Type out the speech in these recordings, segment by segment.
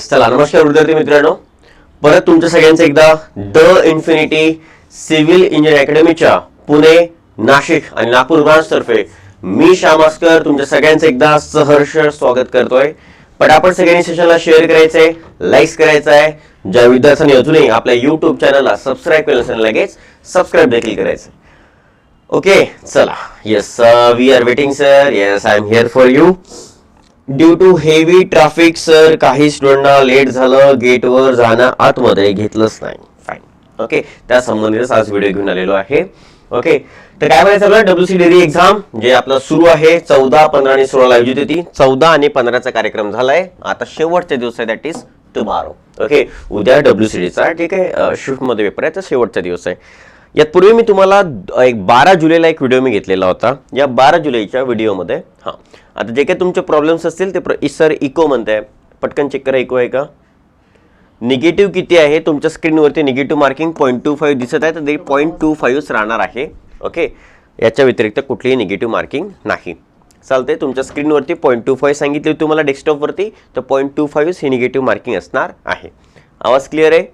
Yes चला नमस्कार विद्यार्थी मित्रांनो. परत तुमच्या सगळ्यांचं एकदा द इन्फिनिटी सिव्हिल इंजिनिअर अकॅडमीच्या पुणे नाशिक आणि नागपूर ब्रांचतर्फे मी श्यामास्कर तुमच्या सगळ्यांचं एकदा सहर्ष स्वागत करतोय. पटापट सगळ्यांनी सेशनला शेअर करायचंय लाईक्स करायचं आहे ज्या विद्यार्थ्यांनी अजूनही आपल्या युट्यूब चॅनलला सबस्क्राईब केलं असेल लगेच सबस्क्राईब देखील करायचं ओके चला. Yes we are waiting sir yes I am here for you due to heavy traffic sir काही स्टुडंटना लेट झालं गेटवर जाणं आतमध्ये घेतलंच नाही. फाईन ओके त्या संबंधितच आज व्हिडिओ घेऊन आलेलो आहे. ओके तर काय म्हणायचं आपलं डब्ल्यू सी डेरी एक्झाम जे आपलं सुरू आहे चौदा पंधरा आणि सोळाला आयोजित होती. चौदा आणि पंधराचा कार्यक्रम झालाय. आता शेवटचा दिवस आहे दॅट इज टुमारो ओके उद्या डब्ल्यू सी डीचा ठीक आहे? शिफ्टमध्ये पेपर आहे तर शेवटचा दिवस आहे. यात पूर्वी मी तुम्हाला एक बारा जुलैला एक व्हिडिओ मी घेतलेला होता. या बारा जुलैच्या व्हिडिओमध्ये हां. आता जे काही तुमचे प्रॉब्लेम्स असतील ते प्र सर इको म्हणताय. पटकन चेक करा इको आहे का? निगेटिव्ह किती आहे? तुमच्या स्क्रीनवरती negative marking point two five दिसत आहे तर ते पॉईंट टू फाईव्हच राहणार आहे. ओके याच्या व्यतिरिक्त कुठलीही निगेटिव्ह मार्किंग नाही. चालते तुमच्या स्क्रीनवरती पॉईंट टू फाईव्ह सांगितली तुम्हाला डेस्कटॉपवरती तर पॉईंट टू फाईव्ह ही निगेटिव्ह मार्किंग असणार आहे. आवाज क्लिअर आहे?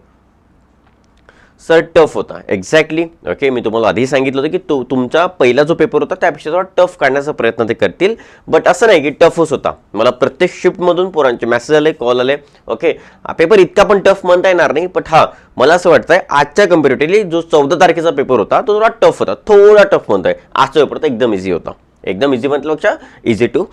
सर टफ होता. एक्झॅक्टली ओके मी तुम्हाला आधी सांगितलं होतं की तो तुमचा पहिला जो पेपर होता त्यापेक्षा थोडा टफ काढण्याचा प्रयत्न ते करतील. बट असं नाही की टफच होता. मला प्रत्येक शिफ्टमधून पोरांचे मेसेज आले कॉल आले. ओके पेपर इतका पण टफ म्हणता येणार नाही बट हा मला असं वाटतंय आजच्या कम्पॅरेटिव्हली जो चौदा तारखेचा पेपर होता तो थोडा टफ होता. थोडा टफ म्हणताय. आजचा पेपर तर एकदम इझी होता. एकदम इझी म्हटल्यापेक्षा easy to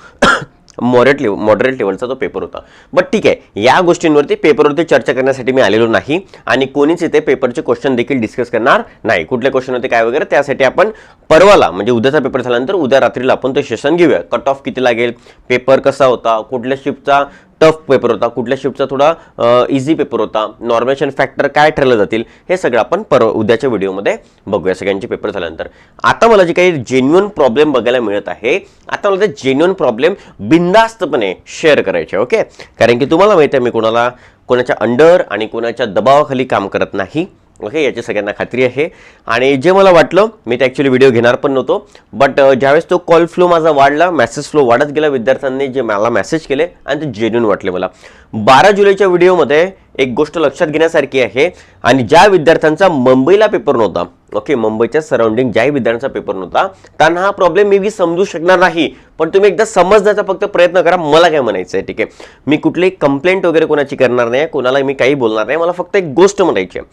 moderate level moderate लेवलचा तो पेपर होता. बट ठीक आहे या गोष्टींवरती पेपरवरती चर्चा करण्यासाठी मी आलेलो नाही आणि कोणीच इथे पेपरचे क्वेश्चन देखील डिस्कस करणार नाही. कुठले क्वेश्चन होते काय वगैरे त्यासाठी आपण परवाला म्हणजे उद्याचा पेपर झाल्यानंतर उद्या रात्रीला आपण ते सेशन घेऊया. कट ऑफ किती लागेल? पेपर कसा होता? कुठल्या शिफ्टचा टफ पेपर होता कुठल्या शिफ्टचा थोडा इझी पेपर होता. नॉर्मेशन फॅक्टर काय ठरलं जातील हे सगळं आपण पर उद्याच्या व्हिडिओमध्ये बघूया सगळ्यांचे पेपर झाल्यानंतर. आता मला जे काही जेन्युअन प्रॉब्लेम बघायला मिळत आहे आता मला ते जेन्युअन प्रॉब्लेम बिंदास्तपणे शेअर करायचे ओके कारण की तुम्हाला माहिती आहे मी कोणाला कोणाच्या अंडर आणि कोणाच्या दबावाखाली काम करत नाही. ओके याची सगळ्यांना खात्री आहे. आणि जे मला वाटलं मी ते ॲक्च्युली व्हिडिओ घेणार पण नव्हतो. बट ज्यावेळेस तो कॉल फ्लो माझा वाढला मेसेज फ्लो वाढत गेला विद्यार्थ्यांनी जे मला मेसेज केले आणि ते जेन्युन वाटले मला. बारा जुलैच्या व्हिडिओमध्ये एक गोष्ट लक्षात घेण्यासारखी आहे. आणि ज्या विद्यार्थ्यांचा मुंबईला पेपर नव्हता ओके मुंबईच्या सराउंडिंग ज्याही विद्यार्थ्यांचा पेपर नव्हता त्यांना हा प्रॉब्लेम मी बी समजू शकणार नाही. पण तुम्ही एकदा समजण्याचा फक्त प्रयत्न करा मला काय म्हणायचं आहे ठीक आहे? मी कुठलीही कंप्लेंट वगैरे कोणाची करणार नाही कोणाला मी काही बोलणार नाही मला फक्त एक गोष्ट म्हणायची आहे.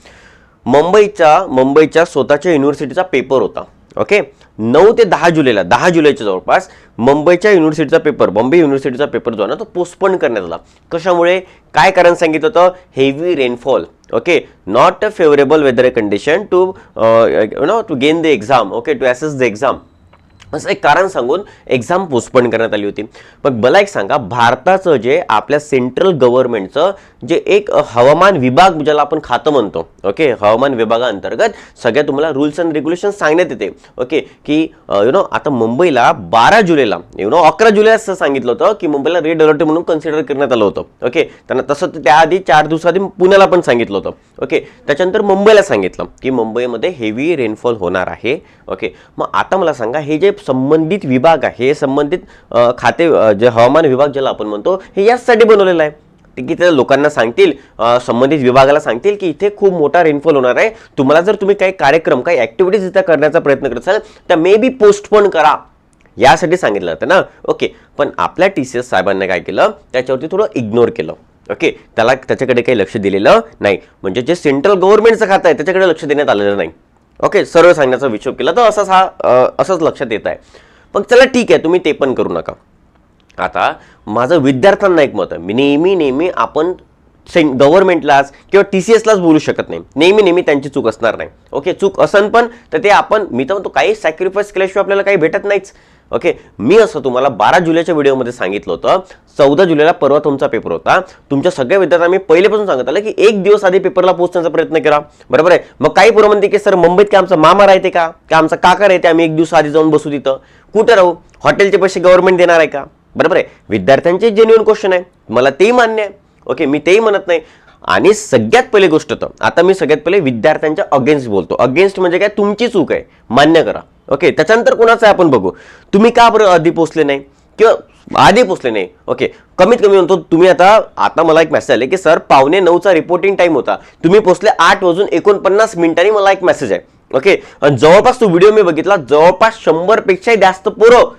मुंबईच्या मुंबईच्या स्वतःच्या युनिव्हर्सिटीचा पेपर होता. ओके नऊ ते दहा जुलैला दहा जुलैच्या जवळपास मुंबईच्या युनिव्हर्सिटीचा पेपर बॉम्बे युनिव्हर्सिटीचा पेपर जो आहे ना तो पोस्टपोन करण्यात आला. कशामुळे? काय कारण सांगितलं होतं? Heavy rainfall okay not a favourable weather condition to you know to gain the exam okay to assess the exam असं एक कारण सांगून एक्झाम पोस्टपोन करण्यात आली होती. पण मला एक सांगा भारताचं जे आपल्या सेंट्रल गव्हर्नमेंटचं जे एक हवामान विभाग ज्याला आपण खातं म्हणतो ओके हवामान विभागाअंतर्गत सगळ्या तुम्हाला रूल्स अँड रेग्युलेशन सांगण्यात येते ओके की यु नो आता मुंबईला बारा जुलैला यु नो अकरा जुलै असं सांगितलं होतं की मुंबईला रेड अलर्ट म्हणून कन्सिडर करण्यात आलं होतं ओके त्यांना तसं तर त्याआधी चार दिवसाआधी पुण्याला पण सांगितलं होतं ओके त्याच्यानंतर मुंबईला सांगितलं की मुंबईमध्ये हेवी रेनफॉल होणार आहे ओके मग आता मला सांगा हे जे संबंधित विभाग आहे हे संबंधित खाते जे हवामान विभाग ज्याला आपण म्हणतो हे याचसाठी बनवलेलं आहे. की ते लोकांना सांगतील संबंधित विभागाला सांगतील की इथे खूप मोठा रेनफॉल होणार आहे. तुम्हाला जर तुम्ही काही कार्यक्रम काही ऍक्टिव्हिटीज इथं करण्याचा प्रयत्न करत असाल तर मे बी पोस्टपोन करा. यासाठी सांगितलं जातं ना? ओके पण आपल्या टी सी एस साहेबांनी काय केलं? त्याच्यावरती थोडं इग्नोर केलं. ओके त्याला त्याच्याकडे काही लक्ष दिलेलं नाही. म्हणजे जे सेंट्रल गव्हर्नमेंटचं खातं आहे त्याच्याकडे लक्ष देण्यात आलेलं नाही. ओके सरळ सांगण्याचा विचार केला. तर असाच हा असंच लक्षात येत आहे. पण चला ठीक आहे तुम्ही ते पण करू नका. आता माझं विद्यार्थ्यांना एक मत आहे. मी नेहमी नेहमी आपण सें गव्हर्नमेंटलाच किंवा टी सी एसलाच बोलू शकत नाही. नेहमी नेहमी त्यांची चूक असणार नाही. ओके चूक असन पण तर ते आपण मी तर म्हणतो काही सॅक्रिफाईस केल्याशिवाय आपल्याला काही भेटत नाहीच. ओके मी असं तुम्हाला बारा जुलैच्या व्हिडिओमध्ये सांगितलं होतं. चौदा जुलैला परवा तुमचा पेपर होता. तुमच्या सगळ्या विद्यार्थ्यांना मी पहिलेपासून सांगत आलं की एक दिवस आधी पेपरला पोहोचण्याचा प्रयत्न करा. बरोबर आहे? मग काही पोरं म्हणते की सर मुंबईत काय आमचा मामा राहते का? का आमचा काका राहते? आम्ही एक दिवस आधी जाऊन बसू तिथं. कुठं राहू? हॉटेलचे पैसे गव्हर्नमेंट देणार आहे का? बरोबर आहे? विद्यार्थ्यांचे जेन्युअन क्वेश्चन आहे. मला तेही मान्य आहे. ओके मी तेही म्हणत नाही. आणि सगळ्यात पहिले गोष्ट तर आता मी सगळ्यात पहिले विद्यार्थ्यांच्या अगेन्स्ट बोलतो. अगेन्स्ट म्हणजे काय? तुमची चूक आहे. मान्य करा. ओके त्याच्यानंतर कोणाचं आहे आपण बघू. तुम्ही का बरं आधी पोचले नाही? किंवा आधी पोचले नाही? ओके कमीत कमी म्हणतो तुम्ही आता आता मला एक मेसेज आले की सर पावणे नऊचा रिपोर्टिंग टाइम होता. तुम्ही पोचले आठ वाजून एकोणपन्नास मिनिटांनी मला एक मेसेज आहे. ओके जवळपास तो व्हिडिओ मी बघितला जवळपास शंभरपेक्षाही जास्त पोरं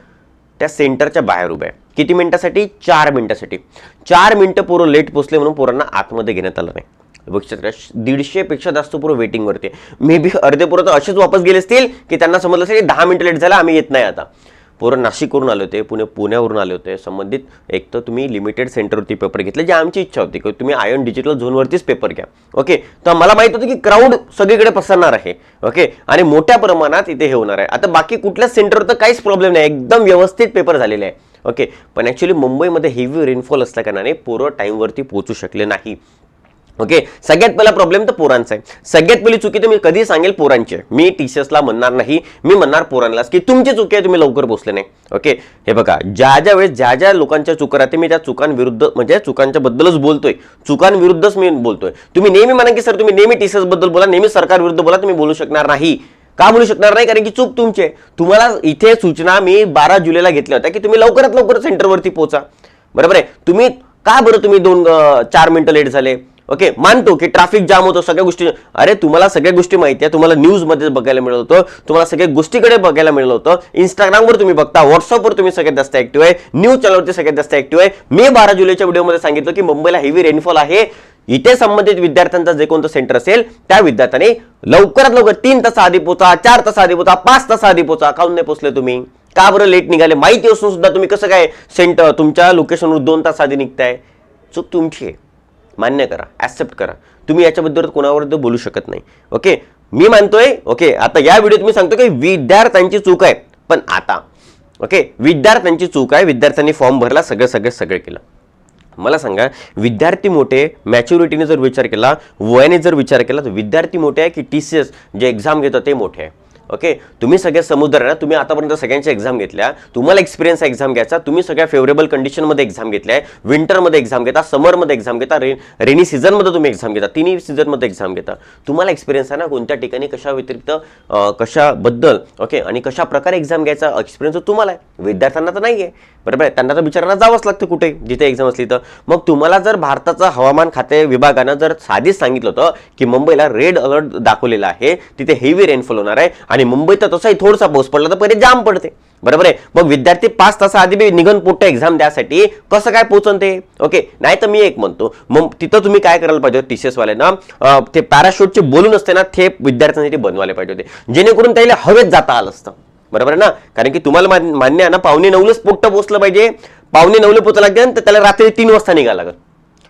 त्या सेंटरच्या बाहेर उभे आहे किती मिनिटासाठी? चार मिनिटासाठी. चार मिनटं पोरं लेट पोचले म्हणून पोरांना आतमध्ये घेण्यात आलं नाही. बघितलं दीडशे दीडशेपेक्षा जास्त पुरं वेटिंगवरती मे बी अर्धे पोरं तर असेच वापस गेले असतील की त्यांना समजलं असेल की दहा मिनिटं लेट झाला आम्ही येत नाही आता. पोरं नाशिकवरून आले होते पुणे पुण्यावरून आले होते. संबंधित एक तर तुम्ही लिमिटेड सेंटरवरती पेपर घेतले जी आमची इच्छा होती. की तुम्ही आयन डिजिटल झोनवरतीच पेपर घ्या. ओके तर मला माहीत होतं की क्राऊड सगळीकडे पसरणार आहे. ओके आणि मोठ्या प्रमाणात इथे हे होणार आहे. आता बाकी कुठल्याच सेंटरवर तर काहीच प्रॉब्लेम नाही. एकदम व्यवस्थित पेपर झालेले आहे. ओके पण ॲक्च्युली मुंबईमध्ये हेवी रेनफॉल असल्या कारणाने पोरं टाईमवरती पोहोचू शकले नाही. ओके सगळ्यात पहिला प्रॉब्लेम तर पोरांचा आहे. सगळ्यात पहिली चुकी तर मी कधी सांगेल पोरांची. मी टीचर्सला म्हणणार नाही मी म्हणणार पोरांनाच की तुमची चुकी आहे तुम्ही लवकर पोहोचले नाही. ओके हे बघा ज्या ज्या वेळेस ज्या ज्या लोकांच्या चुका राहते मी त्या चुकांविरुद्ध म्हणजे चुकांच्या बद्दलच बोलतोय. चुकांविरुद्धच मी बोलतोय. तुम्ही नेहमी म्हणा की सर तुम्ही नेहमी टीचर्सबद्दल बोला नेहमी सरकारविरुद्ध बोला तुम्ही बोलू शकणार नाही. का म्हणू शकणार नाही? कारण की चूक तुमची आहे. तुम्हाला इथे सूचना मी बारा जुलैला घेतल्या होत्या की तुम्ही लवकरात लवकर सेंटरवरती पोहोचा बरोबर आहे? तुम्ही का बरं तुम्ही दोन चार मिनटं लेट झाले? ओके? मानतो की ट्रॅफिक जाम होतो सगळ्या गोष्टी अरे तुम्हाला सगळ्या गोष्टी माहिती आहे. तुम्हाला न्यूजमध्ये बघायला मिळत होतं. तुम्हाला सगळ्या गोष्टीकडे बघायला मिळलं होतं. इंस्टाग्रामवर तुम्ही बघता व्हॉट्सअपवर तुम्ही सगळ्यात जास्त ऍक्टिव्ह आहे. न्यूज चॅनलवरती सगळ्यात जास्त ऍक्टिव्ह आहे. मी बारा जुलैच्या व्हिडिओमध्ये सांगितलं की मुंबईला हेवी रेनफॉल आहे. इथे संबंधित विद्यार्थ्यांचा जे कोणतं सेंटर असेल त्या विद्यार्थ्याने लवकरात लवकर तीन तास आधी पोचा चार तास आधी पोचा पाच तास आधी पोचा. काऊन नाही पोचले तुम्ही? का बरं लेट निघाले? माहिती असून सुद्धा तुम्ही कसं काय सेंटर तुमच्या लोकेशनवर दोन तास आधी निघताय? चूक तुमची आहे. मान्य करा. ऍक्सेप्ट करा. तुम्ही याच्याबद्दल कोणावर बोलू शकत नाही. ओके मी मानतोय ओके आता या व्हिडिओत मी सांगतो की विद्यार्थ्यांची चूक आहे. पण आता ओके विद्यार्थ्यांची चूक आहे. विद्यार्थ्यांनी फॉर्म भरला सगळं सगळं सगळं केलं. मला सांगा विद्यार्थी मोठे मॅच्युरिटीने जर विचार केला वयाने जर विचार केला तर विद्यार्थी मोठे आहे की टी सी एस जे एक्झाम घेतात ते मोठे आहे? ओके तुम्ही सगळ्या समुद्र आहे ना तुम्ही आतापर्यंत सगळ्यांच्या एक्झाम घेतल्या तुम्हाला एक्सपिरियन्स एक्झाम घ्यायचा तुम्ही सगळ्या फेवरेबल कंडिशनमध्ये एक्झाम घेतल्या आहे विंटरमध्ये एक्झाम घेता समरमध्ये एक्झाम घेता रे रेनी सीझनमध्ये तुम्ही एक्झाम घेता तिन्ही सीझनमध्ये एक्झाम घेता. तुम्हाला एक्सपिरियन्स आहे ना कोणत्या ठिकाणी कशा व्यतिरिक्त कशाबद्दल ओके आणि कशा प्रकारे एक्झाम घ्यायचा एक्सपिरियन्स तुम्हाला आहे. विद्यार्थ्यांना तर नाही आहे बरोबर आहे? त्यांना तर बिचारांना जावंच लागतं कुठे जिथे एक्झाम असली तर. मग तुम्हाला जर भारताचा हवामान खाते विभागानं जर साधीच सांगितलं होतं की मुंबईला रेड अलर्ट दाखवलेला आहे तिथे हेवी रेनफॉल होणार आहे आणि मुंबईत तसाही थोडासा पाऊस पडला तर पहिले जाम पडते. बरोबर आहे? मग विद्यार्थी पाच तासा आधी बी निघन पोट्ट एक्झाम द्यासाठी कसं काय पोहोचन ते ओके? नाही तर मी एक म्हणतो मग तिथं तुम्ही काय करायला पाहिजे टी सी एस वाल्यांना ते पॅराशूटचे बोलून असते ना ते विद्यार्थ्यांसाठी बनवायला पाहिजे होते. जेणेकरून त्याला हवेत जाता आलं असतं. बरोबर आहे ना? कारण की तुम्हाला मान्य आहे ना पावणे नऊलाच पोट्ट पोचलं पाहिजे. पावणे नऊला पोचलं लागते तर त्याला रात्री तीन वाजता निघायला लागेल.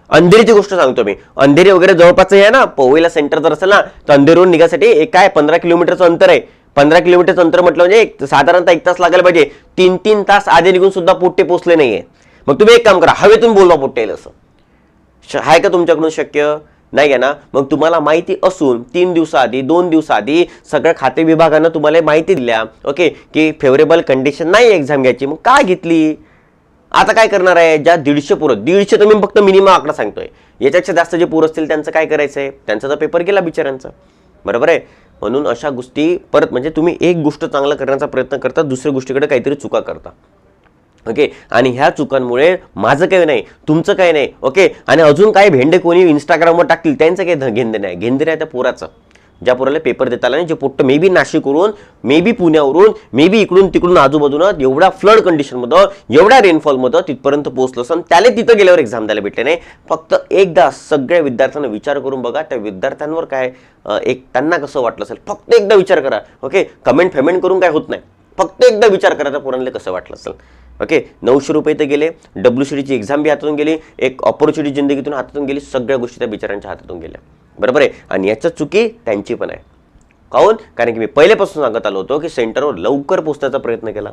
अंधेरीची गोष्ट सांगतो मी. अंधेरी वगैरे जवळपास आहे ना पोवईला सेंटर जर असेल ना तर अंधेरीवरून निघासाठी एक काय पंधरा किलोमीटरचं अंतर आहे. पंधरा किलोमीटरचं अंतर म्हटलं म्हणजे एक साधारणतः एक तास लागायला पाहिजे. तीन तीन तास आधी निघून सुद्धा पोट्टे पोचले नाहीये. मग तुम्ही एक काम करा हवेतून बोलवा पोट्टे येईल असं आहे का तुमच्याकडून शक्य? नाही आहे ना? मग तुम्हाला माहिती असून तीन दिवसाआधी दोन दिवसाआधी सगळ्या खाते विभागानं तुम्हाला माहिती दिल्या. ओके? की फेवरेबल कंडिशन नाही एक्झाम घ्यायची. मग का घेतली? आता काय करणार आहे? ज्या दीडशे पोरं दीडशे तर मी फक्त मिनिमम आकडा सांगतोय. याच्यापेक्षा जास्त जे पोरं असतील त्यांचं काय करायचं आहे त्यांचा तर पेपर गेला बिचाऱ्यांचा. बरोबर आहे? म्हणून अशा गोष्टी परत म्हणजे तुम्ही एक गोष्ट चांगलं करण्याचा प्रयत्न करता दुसऱ्या गोष्टीकडे काहीतरी चुका करता. ओके? आणि ह्या चुकांमुळे माझं काही नाही तुमचं काही नाही ओके? आणि अजून काही भेंडे कोणी इंस्टाग्रामवर टाकतील त्यांचं काही घेंदे नाही. घेंदे नाही त्या पोराचं. ज्या पोराला पेपर देता आला नाही जे पोट्ट मे बी नाशिकवरून मे बी पुण्यावरून मे बी इकडून तिकडून आजूबाजूनं एवढ्या फ्लड कंडिशनमधं एवढ्या रेनफॉलमधं तिथपर्यंत पोहोचलं असं त्याला तिथं गेल्यावर एक्झाम द्यायला भेटले नाही. फक्त एकदा सगळ्या विद्यार्थ्यांना विचार करून बघा त्या विद्यार्थ्यांवर काय एक त्यांना कसं वाटलं असेल फक्त एकदा विचार करा ओके कमेंट फेमेंट करून काय होत नाही. फक्त एकदा विचार करा त्या पोरांना कसं वाटलं असेल ओके नऊशे रुपये तर गेले डब्ल्यू सी डीची एक्झाम बी हातातून गेली एक ऑपॉर्च्युनिटी जिंदगीतून हातातून गेली सगळ्या गोष्टी त्या बिचारांच्या हातातून गेल्या. बरोबर आहे? आणि याच्या चुकी त्यांची पण आहे. काहून? कारण की मी पहिल्यापासून सांगत आलो होतो की सेंटरवर लवकर पोचण्याचा प्रयत्न केला.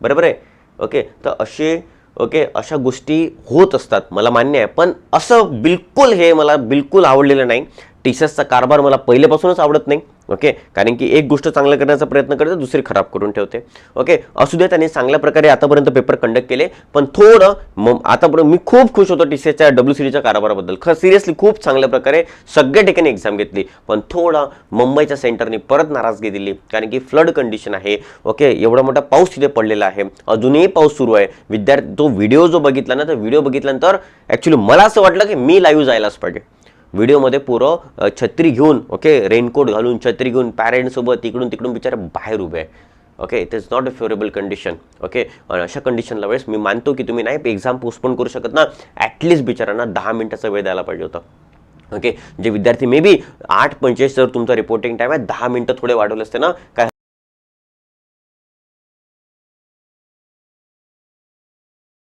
बरोबर आहे? ओके? तर असे ओके अशा गोष्टी होत असतात. मला मान्य आहे. पण असं बिलकुल हे मला बिलकुल आवडलेलं नाही. टीसीएसचा कारभार मला पहिल्यापासूनच आवडत नाही ओके? कारण की एक गोष्ट चांगलं करण्याचा प्रयत्न करते दुसरी खराब करून ठेवते ओके? असू द्या त्यांनी चांगल्या प्रकारे आतापर्यंत पेपर कंडक्ट केले पण थोडं मग आतापर्यंत मी खूप खुश होतो टी सी एसच्या डब्ल्यू सी डीच्या कारभाराबद्दल. खरं सिरियसली खूप चांगल्या प्रकारे सगळ्या ठिकाणी एक्झाम घेतली पण थोडं मुंबईच्या सेंटरने परत नाराजगी दिली कारण की फ्लड कंडिशन आहे ओके? एवढा मोठा पाऊस तिथे पडलेला आहे अजूनही पाऊस सुरू आहे. विद्यार्थी तो व्हिडिओ जो बघितला ना तो व्हिडिओ बघितल्यानंतर ॲक्च्युली मला असं वाटलं की मी लाईव्ह जायलाच पाहिजे. व्हिडिओमध्ये पुरं छत्री घेऊन ओके रेनकोट घालून छत्री घेऊन पॅरेंटसोबत इकडून तिकडून बिचारे बाहेर उभे आहे. Okay it is not a favourable condition okay अशा कंडिशनला वेळेस मी मानतो की तुम्ही नाही एक्झाम पोस्टपोन करू शकत ना. ॲटलिस्ट बिचारांना दहा मिनिटाचा वेळ द्यायला पाहिजे होता. ओके जे विद्यार्थी मे बी आठ पंचेचाळीस जर तुमचा रिपोर्टिंग टाईम आहे दहा मिनटं थोडे वाढवले असते ना काय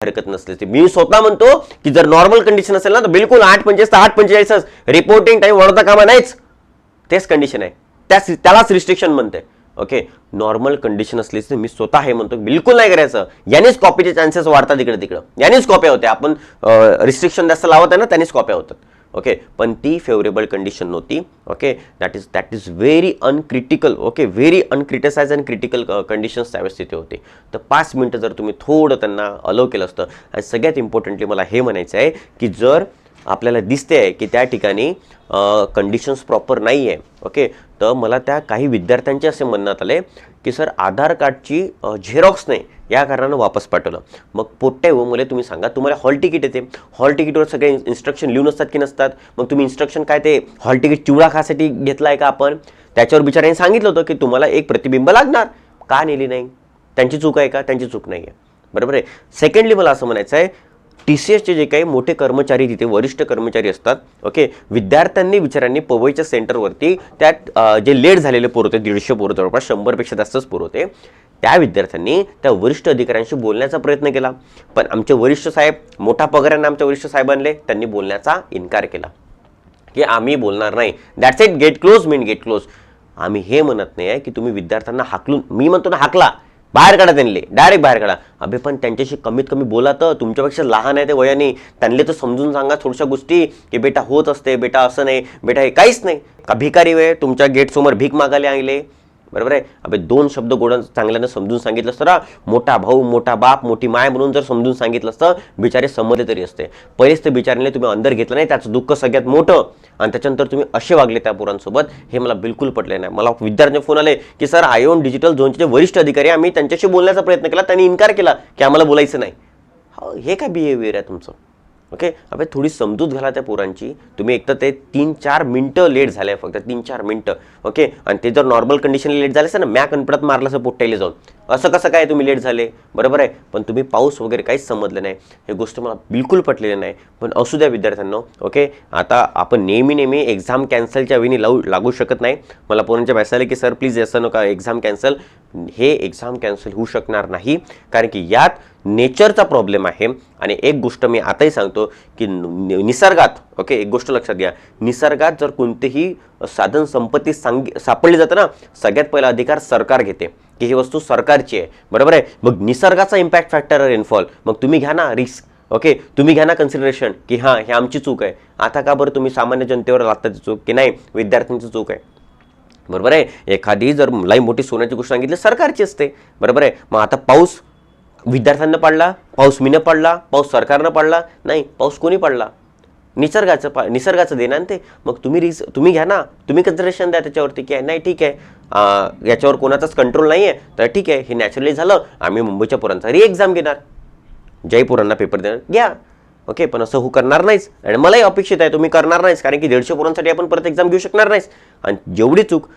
हरकत नसल्याचे. मी स्वतः म्हणतो की जर नॉर्मल कंडिशन असेल ना तर बिलकुल आठ पंचेचाळीस तर आठ पंचेचाळीस रिपोर्टिंग टाइम वाढवता कामा नाहीच. तेच कंडिशन आहे. त्याच त्यालाच रिस्ट्रिक्शन म्हणते. ओके नॉर्मल कंडिशन असली तर मी स्वतः हे म्हणतो बिलकुल नाही करायचं. यानेच कॉपीचे चान्सेस वाढतात इकडे तिकडं यानेच कॉप्या होत्या आपण रिस्ट्रिक्शन जास्त लावत आहे ना त्यानेच कॉप्या होतात. ओके पण ती फेवरेबल कंडिशन नव्हती. Okay that is that is very uncritical okay very uncriticise and critical conditions त्यावेळेस तिथे होते. तर पाच मिनटं जर तुम्ही थोडं त्यांना अलो केलं असतं आणि सगळ्यात इम्पॉर्टंटली मला हे म्हणायचं आहे की जर आपल्याला दिसते आहे की त्या ठिकाणी कंडिशन्स प्रॉपर नाही आहे ओके तर मला त्या काही विद्यार्थ्यांचे असे म्हणण्यात आले की सर आधार कार्डची झेरॉक्स नाही. या कारणानं वापस पाठवलं. मग पोट्टे हो मुले तुम्ही सांगा तुम्हाला हॉल तिकीट येते. हॉल तिकीटवर सगळे इन्स्ट्रक्शन लिहून असतात की नसतात? मग तुम्ही इन्स्ट्रक्शन काय ते हॉल तिकीट चिवडा खासाठी घेतला आहे का आपण? त्याच्यावर बिचाराने सांगितलं होतं की तुम्हाला एक प्रतिबिंब लागणार. का नेली नाही? त्यांची चूक आहे का? त्यांची चूक नाही आहे बरोबर आहे? सेकंडली मला असं म्हणायचं आहे टी सी एसचे जे काही मोठे कर्मचारी तिथे वरिष्ठ कर्मचारी असतात ओके विद्यार्थ्यांनी विचारांनी पवईच्या सेंटरवरती त्यात जे लेट झालेले पोर होते दीडशे पोरं जवळपास शंभरपेक्षा जास्तच पोर होते त्या विद्यार्थ्यांनी त्या वरिष्ठ अधिकाऱ्यांशी बोलण्याचा प्रयत्न केला. पण आमचे वरिष्ठ साहेब मोठा पगारांना आमच्या वरिष्ठ साहेबांले त्यांनी बोलण्याचा इन्कार केला. की आम्ही बोलणार नाही. That's it gate close mean gate close आम्ही हे म्हणत नाही आहे की तुम्ही विद्यार्थ्यांना हाकलून मी म्हणतो ना हाकला बाहेर काढा त्यांनी डायरेक्ट बाहेर काढा. अभे पण त्यांच्याशी कमीत कमी बोला तर. तुमच्यापेक्षा लहान आहे ते वयाने. त्यांना तर समजून सांगा थोड्याशा गोष्टी की बेटा होत असते बेटा असं नाही बेटा हे काहीच नाही. का भिकारी वे तुमच्या गेटसमोर भीक मागायला आले. बरोबर आहे? अबे दोन शब्द गोडन चांगल्यानं समजून सांगितलं असतं ना. मोठा भाऊ मोठा बाप मोठी माय म्हणून जर समजून सांगितलं असतं बिचारे समजले तरी असते. पहिलेच ते बिचारीने तुम्ही अंदर घेतलं नाही त्याचं दुःख सगळ्यात मोठं. आणि त्याच्यानंतर तुम्ही असे वागले त्या पोरांसोबत हे मला बिलकुल पटले नाही. मला विद्यार्थ्यांचे फोन आले की सर आयोन डिजिटल झोनचे जे वरिष्ठ अधिकारी आहे, आम्ही त्यांच्याशी बोलण्याचा प्रयत्न केला त्यांनी इन्कार केला की आम्हाला बोलायचं नाही. हो, हे काय बिहेवियर आहे तुमचं? ओके अबे थोडी समजूत घाला त्या पोरांची. तुम्ही एक तर ते तीन चार मिनटं लेट झाले फक्त तीन चार मिनटं. ओके आणि ते जर नॉर्मल कंडिशन लेट झाले असं ना मॅ कणपडत मारलं असं पोट्टायला जाऊन. असं कसं काय तुम्ही लेट झाले? बरोबर आहे? पण तुम्ही पाऊस वगैरे काहीच समजलं नाही. हे गोष्ट मला बिलकुल पटलेली नाही. पण असू द्या विद्यार्थ्यांना ओके आता आपण नेहमी नेहमी एक्झाम कॅन्सलच्या वेळी लावू लागू शकत नाही. मला पोरांच्या मेसेज आले की सर प्लीज असं नका एक्झाम कॅन्सल हे एक्झाम कॅन्सल होऊ शकणार नाही. कारण की यात नेचरचा प्रॉब्लेम आहे. आणि एक गोष्ट मी आताही सांगतो की निसर्गात ओके एक गोष्ट लक्षात घ्या. निसर्गात जर कोणतेही साधन संपत्ती सांग सापडली जातं ना सगळ्यात पहिला अधिकार सरकार घेते. की ही वस्तू सरकारची आहे. बरोबर आहे? मग निसर्गाचा इम्पॅक्ट फॅक्टर रेनफॉल मग तुम्ही घ्या ना रिस्क ओके? तुम्ही घ्या ना कन्सिडरेशन की हां हे आमची चूक आहे. आता का बरं तुम्ही सामान्य जनतेवर लागता ती चूक की नाही? विद्यार्थ्यांची चूक आहे. बरोबर आहे? एखादी जर लई मोठी सोन्याची गोष्ट सांगितली सरकारची असते. बरोबर आहे? मग आता पाऊस विद्यार्थ्यांना पडला पाऊस मीनं पडला पाऊस सरकारनं पडला नाही पाऊस कोणी पडला? निसर्गाचं पा निसर्गाचं देणार ते. मग तुम्ही रिस तुम्ही घ्या ना. तुम्ही कन्सिडरेशन द्या त्याच्यावरती की नाही ठीक आहे. याच्यावर कोणाचाच कंट्रोल नाही आहे तर ठीक आहे हे नॅचरली झालं. आम्ही मुंबईच्या पोरांचा री एक्झाम घेणार. जयपुरांना पेपर देणार. घ्या. ओके पण असं हो करणार नाहीच आणि मलाही अपेक्षित आहे तुम्ही करणार नाहीच कारण की दीडशे पोरांसाठी आपण परत एक्झाम घेऊ शकणार नाहीच आणि जेवढी चूक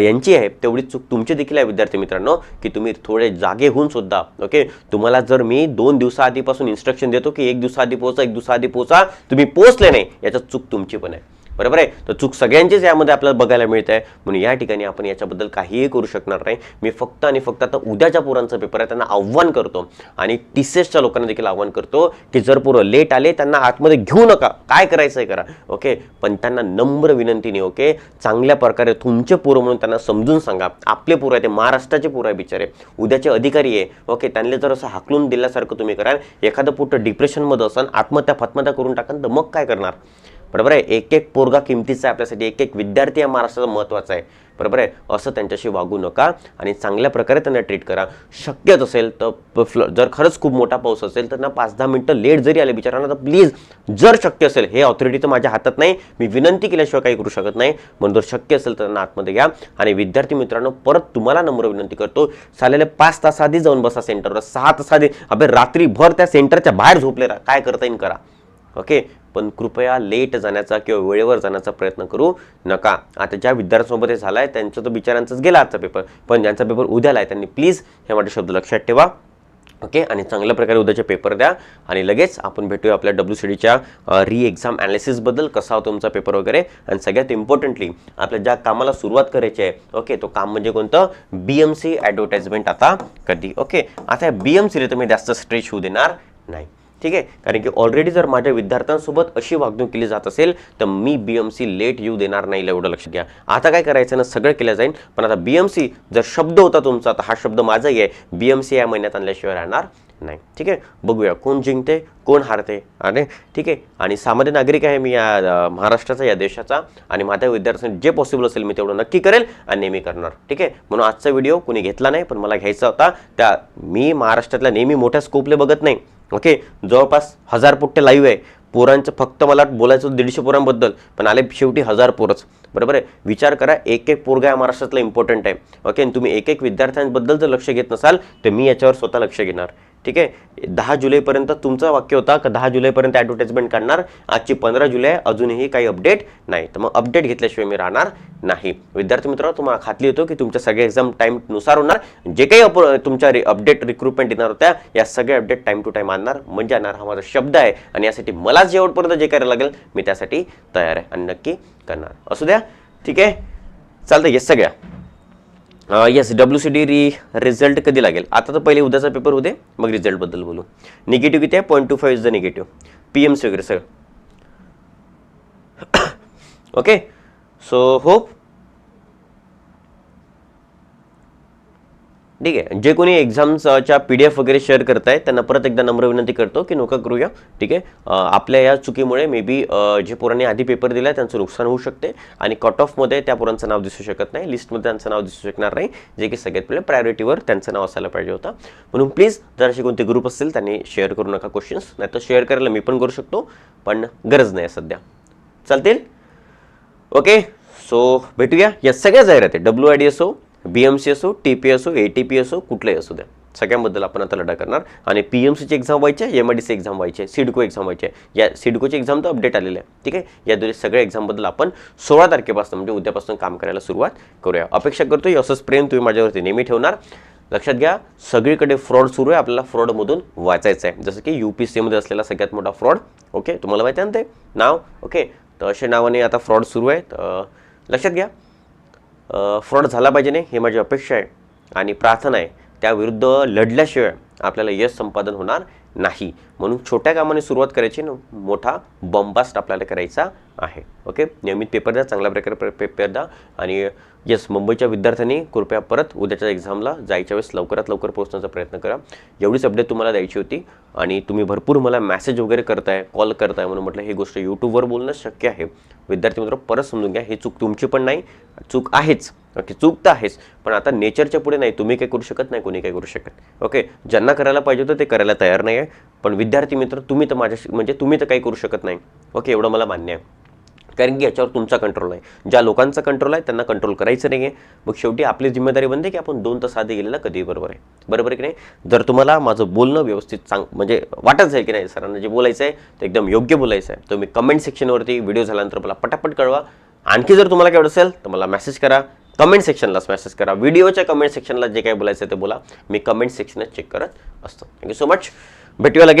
यांची आहे तेवढी चूक तुमची देखील आहे विद्यार्थी मित्रांनो की तुम्ही थोडे जागे होऊन सुद्धा ओके तुम्हाला जर मी दोन दिवसाआधीपासून इन्स्ट्रक्शन देतो की एक दिवसाआधी पोहोचा एक दिवसाआधी पोहोचा तुम्ही पोहोचले नाही याचा चूक तुमची पण आहे. बरोबर आहे? तर चूक सगळ्यांचीच यामध्ये आपल्याला बघायला मिळत. आहे म्हणून या ठिकाणी आपण याच्याबद्दल काहीही करू शकणार नाही. मी फक्त आणि फक्त आता उद्याच्या पोरांचा पेपर आहे त्यांना आव्हान करतो. आणि टी सी एसच्या लोकांना देखील आव्हान करतो की जर पोरं लेट आले त्यांना आतमध्ये घेऊ नका. काय करायचं आहे करा. ओके? पण त्यांना नम्र विनंतीने ओके? चांगल्या प्रकारे तुमचे पोरं म्हणून त्यांना समजून सांगा. आपले पोरं आहे ते महाराष्ट्राचे पोरं आहे बिचारे. उद्याचे अधिकारी आहे. ओके? त्यांना जर असं हाकलून दिल्यासारखं तुम्ही कराल एखादं पोट डिप्रेशनमध्ये असाल आत्महत्या फात्महत्या करून टाकाल तर मग काय करणार? बरोबर आहे? एक एक पोरगा किमतीचा आहे आपल्यासाठी. एक एक विद्यार्थी या महाराष्ट्राचा महत्त्वाचा आहे. बरोबर आहे? असं त्यांच्याशी वागू नका आणि चांगल्या प्रकारे त्यांना ट्रीट करा. शक्यच असेल तर फ्ल जर खरंच खूप मोठा पाऊस असेल तर ना पाच दहा मिनटं लेट जरी आले बिचारांना तर प्लीज जर शक्य असेल हे ऑथॉरिटी तर माझ्या हातात नाही. मी विनंती केल्याशिवाय काही करू शकत नाही. म्हणून जर शक्य असेल तर त्यांना आतमध्ये घ्या. आणि विद्यार्थी मित्रांनो परत तुम्हाला नम्र विनंती करतो. चालेले पाच तास आधी जाऊन बसा सेंटरवर सहा तास आधी. अबे रात्रीभर त्या सेंटरच्या बाहेर झोपले काय करता येईल करा. ओके पण कृपया लेट जाण्याचा किंवा वेळेवर जाण्याचा प्रयत्न करू नका. आता ज्या विद्यार्थ्यांसोबत हे आहे त्यांचं तर बिचारांचाच गेला आजचा पेपर पण ज्यांचा पेपर उद्याला आहे त्यांनी प्लीज हे माझे शब्द लक्षात ठेवा. ओके आणि चांगल्या प्रकारे उद्याचे पेपर द्या. आणि लगेच आपण भेटूया आपल्या डब्ल्यू सी डीच्या री एक्झाम ॲनालिसिसबद्दल कसा होता तुमचा पेपर वगैरे. आणि सगळ्यात इम्पॉर्टंटली आपल्या ज्या कामाला सुरुवात करायची आहे ओके तो काम म्हणजे कोणतं? बी एम सी ॲडव्हर्टाइजमेंट आता कधी. ओके आता बी एम सीला तुम्ही जास्त स्ट्रेच होऊ देणार नाही. ठीक आहे? कारण की ऑलरेडी जर माझ्या विद्यार्थ्यांसोबत अशी वागणूक केली जात असेल तर मी बी एम सी लेट येऊ देणार नाही एवढं लक्ष घ्या. आता काय करायचं ना सगळं केलं जाईल. पण आता बी एम सी जर शब्द होता तुमचा तर हा शब्द माझाही आहे. बी एम सी या महिन्यात आणल्याशिवाय राहणार नाही. ठीक आहे? बघूया कोण जिंकते कोण हारते अरे ठीक आहे? आणि सामान्य नागरिक आहे मी या महाराष्ट्राचा या देशाचा. आणि माझ्या विद्यार्थ्यांनी जे पॉसिबल असेल मी तेवढं नक्की करेल आणि नेहमी करणार. ठीक आहे? म्हणून आजचा व्हिडिओ कोणी घेतला नाही पण मला घ्यायचा होता. त्या मी महाराष्ट्रातल्या नेहमी मोठ्या स्कोपले बघत नाही. ओके? जवळपास हजार पुट्टे लाईव्ह आहे. पोरांचं फक्त मला बोलायचं दीडशे पोरांबद्दल पण आले शेवटी हजार पोरच. बरोबर आहे? विचार करा एक एक पोरगा या महाराष्ट्रातला इम्पॉर्टंट आहे. ओके? आणि तुम्ही एक एक विद्यार्थ्यांबद्दल जर लक्ष घेत नसाल तर मी याच्यावर स्वतः लक्ष घेणार. ठीक आहे? दहा जुलैपर्यंत तुमचं वाक्य होता का? दहा जुलैपर्यंत ॲडव्हर्टाइजमेंट काढणार. आजची पंधरा जुलै आहे, अजूनही काही अपडेट नाही. तर मग अपडेट घेतल्याशिवाय मी राहणार नाही. विद्यार्थी मित्रांनो तुम्हाला खात्री येतो की तुमच्या सगळ्या एक्झाम टाईमनुसार होणार. जे काही अप तुमच्या अपडेट रिक्रुटमेंट येणार होत्या या सगळ्या अपडेट टाईम टू टाईम आणणार. म्हणजे आणणार हा माझा शब्द आहे. आणि यासाठी मला शेवटपर्यंत जे करायला लागेल मी त्यासाठी तयार आहे. आणि नक्की करणार. असू द्या. ठीक आहे? चालतं येस सगळ्या. Yes W C D re result कधी लागेल? आता तर पहिले उद्याचा पेपर होते मग रिझल्टबद्दल बोलू. निगेटिव्ह किती आहे? Point two five is the negative P M C वगैरे सगळं. ओके सो होप ठीक आहे. जे कोणी एक्झाम्सच्या पी डी एफ वगैरे शेअर करताय त्यांना परत एकदा नम्र विनंती करतो की नका करूया. ठीक आहे? आपल्या या चुकीमुळे मे बी जे पोरांनी आधी पेपर दिला त्यांचं नुकसान होऊ शकते आणि कट ऑफमध्ये त्या पोरांचं नाव दिसू शकत नाही. लिस्टमध्ये त्यांचं नाव दिसू शकणार नाही. जे की सगळ्यात पहिले प्रायोरिटीवर त्यांचं नाव असायला पाहिजे होतं. म्हणून प्लीज जर असे कोणते ग्रुप असतील त्यांनी शेअर करू नका क्वेश्चन्स नाही तर शेअर करायला मी पण करू शकतो पण गरज नाही सध्या. चालतील? ओके सो भेटूया या सगळ्या जाहिराती. डब्ल्यू आय डी असो बी एम सी असो टी पी असो ए टी पी असो कुठलंही असू द्या. सगळ्यांबद्दल आपण आता लढा करणार. आणि पी एम सीची एक्झाम व्हायची आहे M I D C exam व्हायची आहे सिडको एक्झाम व्हायची आहे. या सिडकोची एक्झाम तर अपडेट आलेली आहे. ठीक आहे? या दोन्ही सगळ्या एक्झामबद्दल आपण सोळा तारखेपासून म्हणजे उद्यापासून काम करायला सुरुवात करूया. अपेक्षा करतो असंच प्रेम तुम्ही माझ्यावरती नेहमी ठेवणार. लक्षात घ्या सगळीकडे फ्रॉड सुरू आहे आपल्याला फ्रॉडमधून वाचायचं आहे जसं की यू पी सीमध्ये असलेला सगळ्यात मोठा फ्रॉड ओके? तुम्हाला माहिती आहे ना ते? नाव? ओके? तर अशा नावाने आता फ्रॉड सुरू आहे. तर लक्षात घ्या. फ्रॉड झाला पाहिजे नाही ही माझी अपेक्षा आहे. आणि प्रार्थना आहे त्याविरुद्ध लढल्याशिवाय आपल्याला यश संपादन होणार नाही. म्हणून छोट्या कामाने सुरुवात करायची मोठा बॉम्बास्ट आपल्याला करायचा आहे. ओके नियमित पेपर द्या चांगल्या प्रकारे पेपर द्या. आणि येस मुंबईच्या विद्यार्थ्यांनी कृपया परत उद्याच्या एक्झामला जायच्या वेळेस लवकरात लवकर पोहोचण्याचा प्रयत्न करा. एवढीच अपडेट तुम्हाला द्यायची होती आणि तुम्ही भरपूर मला मेसेज वगैरे करताय कॉल करताय म्हणून म्हटलं ही गोष्ट यूट्यूबवर बोलणं शक्य आहे. विद्यार्थी मित्र परत समजून घ्या ही चूक तुमची पण नाही चूक आहेच. ओके चूक तर आहेच पण आता नेचरच्या पुढे नाही तुम्ही काही करू शकत नाही कोणी काही करू शकत ओके ज्यांना करायला पाहिजे होतं ते करायला तयार नाही आहे पण विद्यार्थी मित्र तुम्ही तर माझ्याशी म्हणजे तुम्ही तर काही करू शकत नाही. ओके एवढं मला मान्य आहे. कारण की याच्यावर तुमचा कंट्रोल आहे. ज्या लोकांचा कंट्रोल आहे त्यांना कंट्रोल करायचं नाही आहे मग शेवटी आपली जिम्मेदारी बनते की आपण दोन तास आधी गेलेलं कधी बरोबर आहे. बरोबर आहे की नाही? जर तुम्हाला माझं बोलणं व्यवस्थित चांग म्हणजे वाटत आहे की नाही सरांना जे बोलायचं आहे ते एकदम योग्य बोलायचं आहे. तुम्ही कमेंट सेक्शनवरती व्हिडिओ झाल्यानंतर मला पटापट कळवा. आणखी जर तुम्हाला काय असेल तर मला मेसेज करा. कमेंट सेक्शनलाच मेसेज करा. व्हिडिओच्या कमेंट सेक्शनला जे काही बोलायचं आहे ते बोला. मी कमेंट सेक्शनच चेक करत असतो. थँक्यू सो मच भेटूया लगेच.